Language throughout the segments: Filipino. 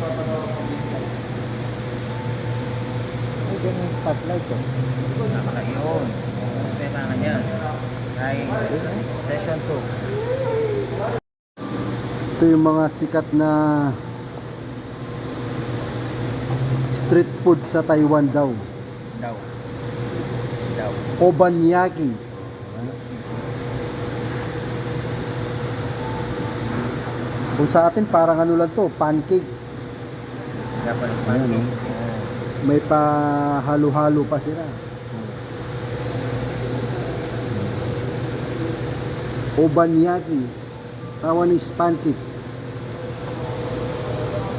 Ay, dyan yung spotlight oh. Nakalagay yun. Tapos may mga yan. Ay, session 2. Ito yung mga sikat na street food sa Taiwan daw. Daw. Daw. Obanyaki. Kung sa atin parang ano lang to, pancake. Japanese Ayan, pancake. oh. May pa halo-halo pa sila. Obanyaki. Taiwanese pancake.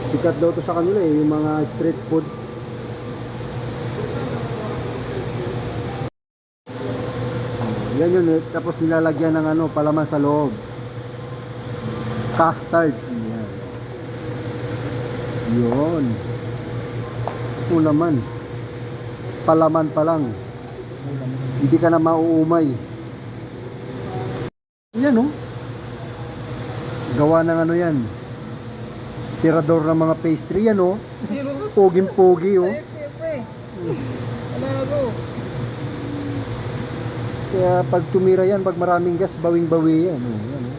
Sikat daw to sa kanila eh, yung mga street food. Yan yun eh. Tapos nilalagyan ng ano, palaman sa loob. Custard. Yun. Ito naman. Palaman pa lang. Hindi ka na mauumay. Yan oh. Gawa ng ano yan. Tirador ng mga pastry yan oh. Poging-pogi oh. Kaya pag tumira yan, pag maraming gas, bawing-bawi yan. Oh, yan oh.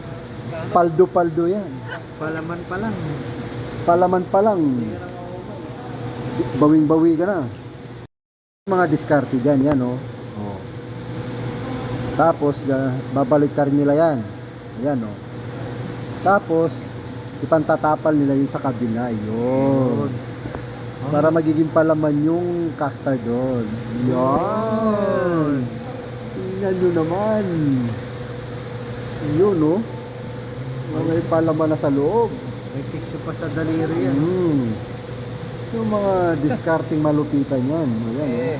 Paldo-paldo yan. Palaman pa lang. Palaman pa lang. Bawing-bawi ka na. Mga diskarte dyan, yan oh. oh. Tapos, uh, babaliktar nila yan. Yan oh. Tapos, ipantatapal nila yun sa kabila. Yun. Para magiging palaman yung custard doon. Yan. Tingnan nyo naman. Yun oh. May palaman na sa loob. May tissue pa sa daliri yan. Mm. Yung mga discarding malupitan yan. Ayan, Eh. oh.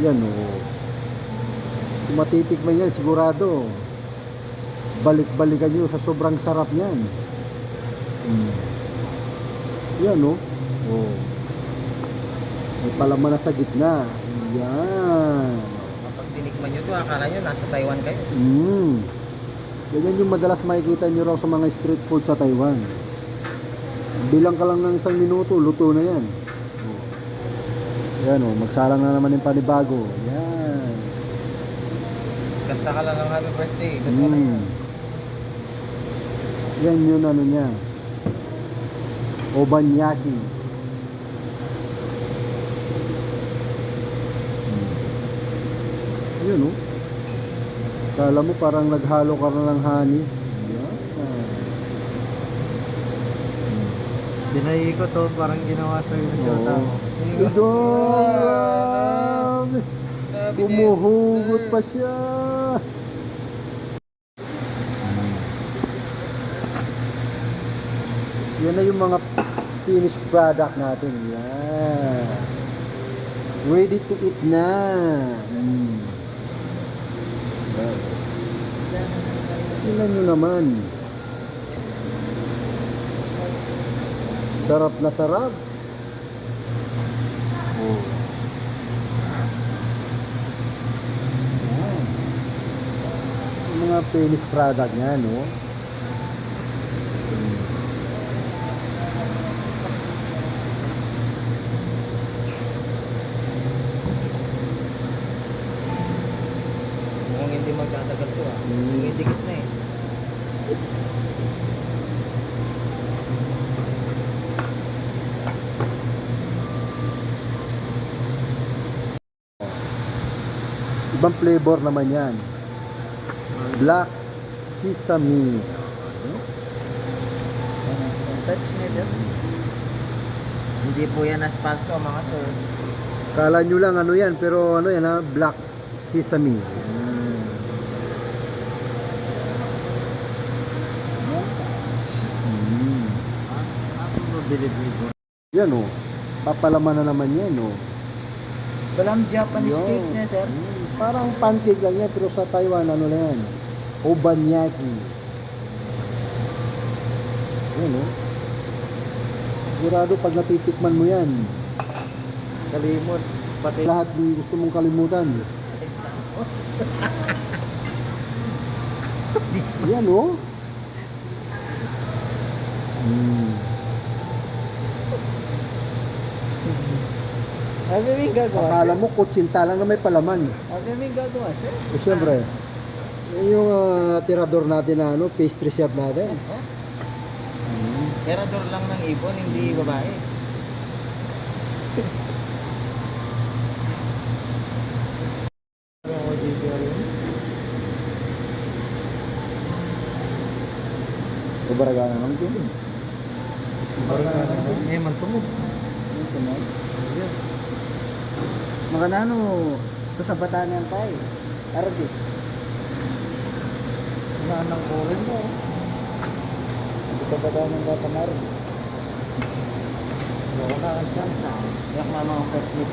Yan, oh. Kung matitikman yan, sigurado. Balik-balikan nyo sa sobrang sarap yan. Mm. Yan, oh. Oh. May palaman na sa gitna. Yan. Kapag tinikman nyo to, akala nyo nasa Taiwan kayo. Mm. Ganyan yung madalas makikita nyo raw sa mga street food sa Taiwan. Bilang ka lang ng isang minuto, luto na yan. Oh. Yan o, magsalang na naman yung panibago. Yan. Kanta ka lang ng happy birthday. Na Mm. yan? Yun ano niya. Obanyaki. Mm. Yun o. Kala mo parang naghalo ka na ng honey. Yan. Binayi ko to, parang ginawa sa'yo ng shota mo. Ito. Umuhugot pa siya. Yan na yung mga finished product natin. Yan. Ready to eat na. Mm. Tingnan nyo naman. Sarap na sarap. Oh. Yung mga finished product niya, no? Mukhang hindi magdadagal to ah. Mm. Tumidikit na eh. Ibang flavor naman yan. Black sesame. Touch niya sir. Hindi po yan asfalto mga sir. Kala nyo lang ano yan, pero ano yan ha, black sesame. Yan. Mm. Yan o. Papalaman na naman yan o. Walang Japanese Yo. cake niya sir. Mm, Parang pancake lang yan, pero sa Taiwan, ano na yan? Obanyaki. Yan o. Sigurado pag natitikman mo yan, Kalimot. Pati lahat ng gusto mong kalimutan. Yan o. Mm. Mo yung gagawa. Akala mo kutsinta lang na may palaman. Mo yung gagawa, sir. Eh, syempre, yun yung ah, tirador natin na ano, pastry chef natin. Mm. Terador lang ng ibon, hindi babae. Ako dito rin. Kubaragana lang din. Eh, mantumog. Ito mo. Makanano, sasabatan yan tayo. Arabi. Nanang ko rin mo. Sasabatan ng bata maro. Wala kang chance na. Yak mama ang first meet.